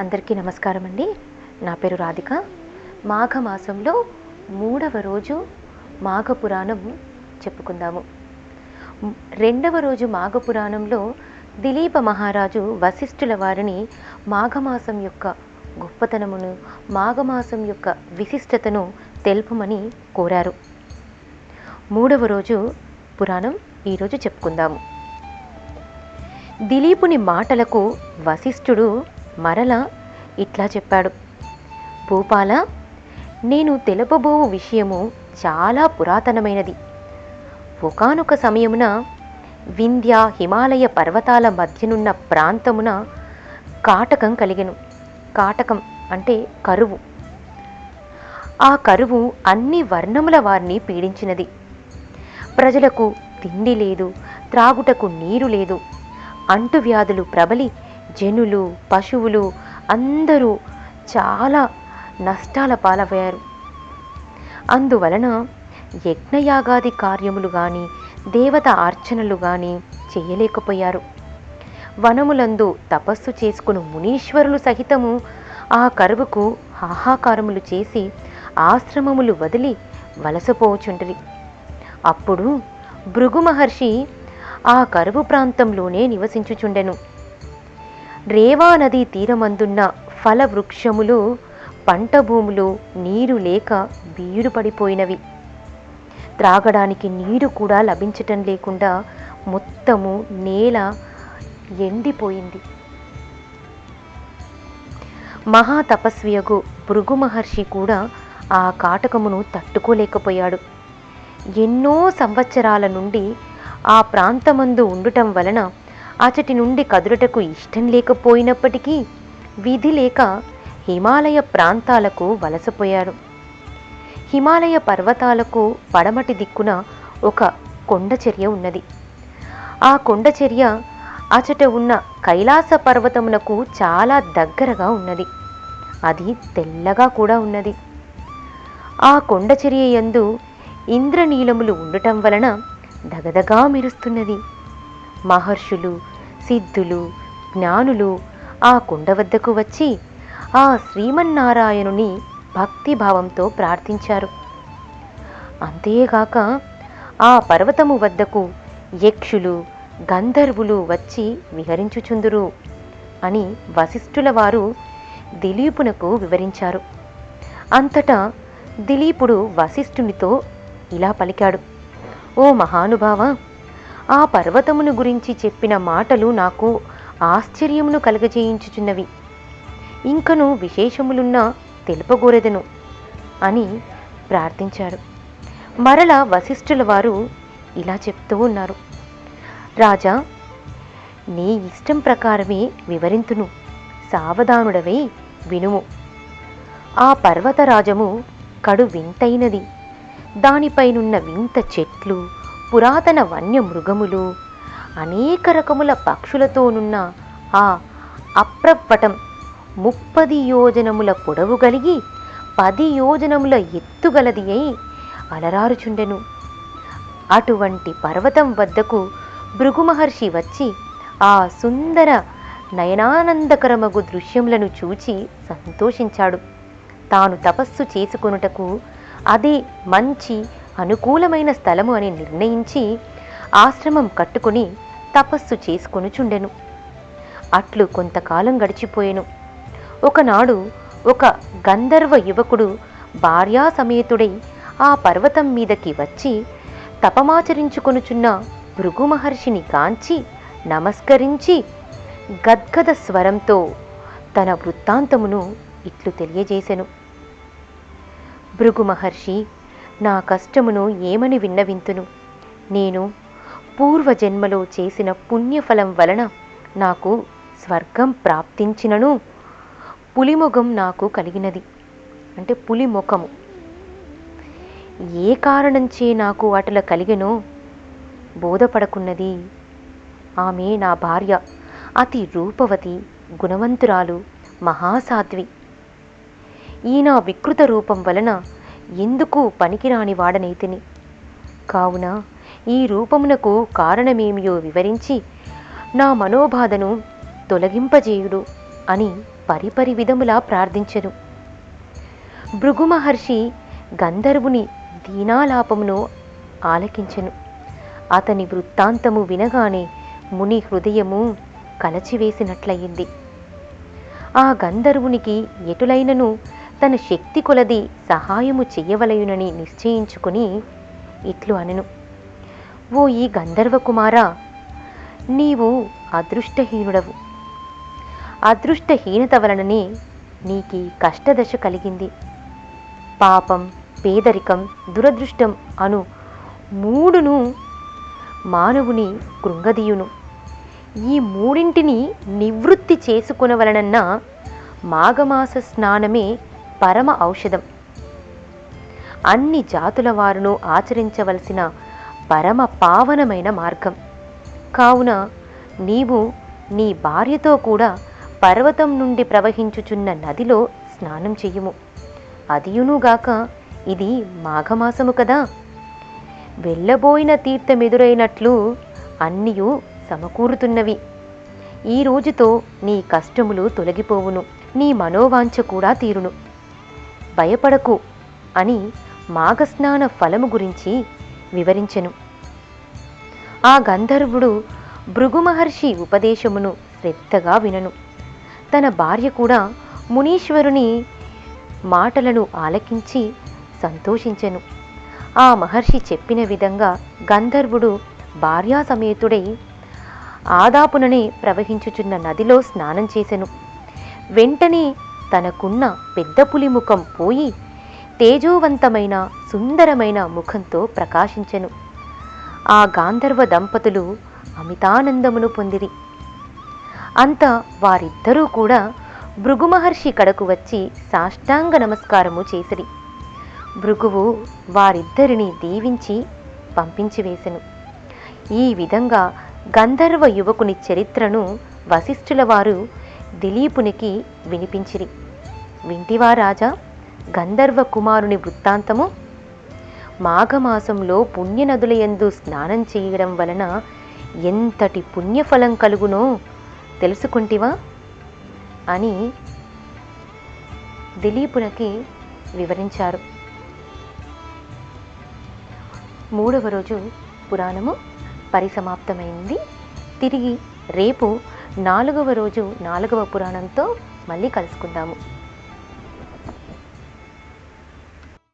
అందరికీ నమస్కారం అండి నా పేరు రాధిక. మాఘమాసంలో మూడవ రోజు మాఘ పురాణం చెప్పుకుందాము. రెండవ రోజు మాఘ పురాణంలో దిలీప మహారాజు వశిష్ఠుల వారిని మాఘమాసం యొక్క గొప్పతనమును మాఘమాసం యొక్క విశిష్టతను తెలుపమని కోరారు. మూడవ రోజు పురాణం ఈరోజు చెప్పుకుందాము. దిలీపుని మాటలకు వశిష్ఠుడు మరల ఇట్లా చెప్పాడు. భూపాల నేను తెలుపబోవు విషయము చాలా పురాతనమైనది. ఒకానొక సమయమున వింధ్య హిమాలయ పర్వతాల మధ్యనున్న ప్రాంతమున కాటకం కలిగెను. కాటకం అంటే కరువు. ఆ కరువు అన్ని వర్ణముల వారిని పీడించినది. ప్రజలకు తిండి లేదు త్రాగుటకు నీరు లేదు అంటువ్యాధులు ప్రబలి జనులు పశువులు అందరూ చాలా నష్టాల పాలయ్యారు. అందువలన యజ్ఞయాగాది కార్యములు కానీ దేవత అర్చనలు కానీ చేయలేకపోయారు. వనములందు తపస్సు చేసుకుని మునీశ్వరులు సహితము ఆ కరువుకు హాహాకారములు చేసి ఆశ్రమములు వదిలి వలసపోచుంటరి. అప్పుడు భృగు మహర్షి ఆ కరువు ప్రాంతంలోనే నివసించుచుండెను. రేవా నదీ తీరమందున్న ఫల వృక్షములు పంట భూములు నీరు లేక బీడు పడిపోయినవి. త్రాగడానికి నీరు కూడా లభించటం లేకుండా మొత్తము నేల ఎండిపోయింది. మహాతపస్వియగు భృగు మహర్షి కూడా ఆ కాటకమును తట్టుకోలేకపోయాడు. ఎన్నో సంవత్సరాల నుండి ఆ ప్రాంతమందు ఉండటం వలన అచటి నుండి కదులుటకు ఇష్టం లేకపోయినప్పటికీ విధి లేక హిమాలయ ప్రాంతాలకు వలసపోయారు హిమాలయ పర్వతాలకు పడమటి దిక్కున ఒక కొండచర్య ఉన్నది. ఆ కొండచర్య అచట ఉన్న కైలాస పర్వతమునకు చాలా దగ్గరగా ఉన్నది. అది తెల్లగా కూడా ఉన్నది. ఆ కొండచర్య యందు ఇంద్రనీలములు ఉండటం వలన దగదగా మెరుస్తున్నది. మహర్షులు సిద్ధులు జ్ఞానులు ఆ కుండ వద్దకు వచ్చి ఆ శ్రీమన్నారాయణుని భక్తిభావంతో ప్రార్థించారు. అంతేగాక ఆ పర్వతము వద్దకు యక్షులు గంధర్వులు వచ్చి విహరించుచుందురు అని వశిష్ఠుల వారు దిలీపునకు వివరించారు. అంతటా దిలీపుడు వశిష్ఠునితో ఇలా పలికాడు ఓ మహానుభావ ఆ పర్వతమును గురించి చెప్పిన మాటలు నాకు ఆశ్చర్యమును కలగజేయించుచున్నవి. ఇంకను విశేషములున్నా తెలుపగోరెదను అని ప్రార్థించారు మరల వశిష్ఠుల వారు ఇలా చెప్తూ ఉన్నారు. రాజా నీ ఇష్టం ప్రకారమే వివరింతును సావధానుడవై వినుము. ఆ పర్వతరాజము కడు వింతైనది దానిపైనున్న వింత చెట్లు పురాతన వన్య మృగములు అనేక రకముల పక్షులతోనున్న ఆ అప్రప్పటం ముప్పది యోజనముల పొడవు కలిగి పది యోజనముల ఎత్తుగలది అయి అలరారుచుండెను. అటువంటి పర్వతం వద్దకు భృగు మహర్షి వచ్చి ఆ సుందర నయనానందకరమగు దృశ్యములను చూచి సంతోషించాడు. తాను తపస్సు చేసుకొనుటకు అదే మంచి అనుకూలమైన స్థలము అని నిర్ణయించి ఆశ్రమం కట్టుకుని తపస్సు చేసుకొనుచుండెను. అట్లు కొంతకాలం గడిచిపోయెను. ఒకనాడు ఒక గంధర్వ యువకుడు భార్యాసమేతుడై ఆ పర్వతం మీదకి వచ్చి తపమాచరించుకొనుచున్న భృగు మహర్షిని కాంచి నమస్కరించి గద్గద స్వరంతో తన వృత్తాంతమును ఇట్లు తెలియజేసెను. భృగు మహర్షి నా కష్టమును ఏమని విన్నవింతును? నేను పూర్వజన్మలో చేసిన పుణ్యఫలం వలన నాకు స్వర్గం ప్రాప్తించినను పులిముఖం నాకు కలిగినది. అంటే పులి ముఖము ఏ కారణంచే నాకు అటుల కలిగెనో బోధపడకున్నది. ఆమె నా భార్య అతి రూపవతి గుణవంతురాలు మహాసాధ్వి. ఈ నా వికృత రూపం వలన ఎందుకు పనికిరాని వాడనైతిని కావున ఈ రూపమునకు కారణమేమియో వివరించి నా మనోబాధను తొలగింపజేయుడు అని పరిపరి విధములా ప్రార్థించెను. భృగు మహర్షి గంధర్వుని దీనాలాపమును ఆలకించెను. అతని వృత్తాంతము వినగానే ముని హృదయము కలచివేసినట్లయింది. ఆ గంధర్వునికి ఎటులైనను తన శక్తి కొలది సహాయము చెయ్యవలయునని నిశ్చయించుకుని ఇట్లు అనెను. ఓ ఈ గంధర్వకుమార నీవు అదృష్టహీనుడవు. అదృష్టహీనత వలననే నీకీ కష్టదశ కలిగింది. పాపం పేదరికం దురదృష్టం అను మూడును మానవుని కృంగదీయును. ఈ మూడింటిని నివృత్తి చేసుకునవలనన్న మాఘమాస స్నానమే పరమ ఔషధం. అన్ని జాతుల వారును ఆచరించవలసిన పరమ పావనమైన మార్గం. కావున నీవు నీ భార్యతో కూడా పర్వతం నుండి ప్రవహించుచున్న నదిలో స్నానం చెయ్యుము అదియునుగాక ఇది మాఘమాసము కదా. వెళ్ళబోయిన తీర్థమెదురైనట్లు అన్నియు సమకూరుతున్నవి. ఈ రోజుతో నీ కష్టములు తొలగిపోవును. నీ మనోవాంఛ కూడా తీరును. భయపడకు అని మాఘస్నాన ఫలము గురించి వివరించెను. ఆ గంధర్వుడు భృగు మహర్షి ఉపదేశమును శ్రద్ధగా వినను. తన భార్య కూడా మునీశ్వరుని మాటలను ఆలకించి సంతోషించెను. ఆ మహర్షి చెప్పిన విధంగా గంధర్వుడు భార్యాసమేతుడై ఆదాపుననే ప్రవహించుచున్న నదిలో స్నానం చేసెను. వెంటనే తనకున్న పెద్ద పులి ముఖం పోయి తేజోవంతమైన సుందరమైన ముఖంతో ప్రకాశించెను. ఆ గాంధర్వ దంపతులు అమితానందమును పొందిరి. అంత వారిద్దరూ కూడా భృగు మహర్షి కడకు వచ్చి సాష్టాంగ నమస్కారము చేసిరి. భృగువు వారిద్దరిని దీవించి పంపించి వేసెను. ఈ విధంగా గంధర్వ యువకుని చరిత్రను వశిష్ఠుల వారు దిలీపునికి వినిపించిరి. వింటివా రాజా? గంధర్వ కుమారుని వృత్తాంతము? మాఘమాసంలో పుణ్యనదులయందు స్నానం చేయడం వలన ఎంతటి పుణ్యఫలం కలుగునో తెలుసుకుంటివా? అని దిలీపునకి వివరించారు. మూడవ రోజు పురాణము పరిసమాప్తమైంది. తిరిగి రేపు నాలుగవ రోజు నాలుగవ పురాణంతో మళ్ళీ కలుసుకుందాము.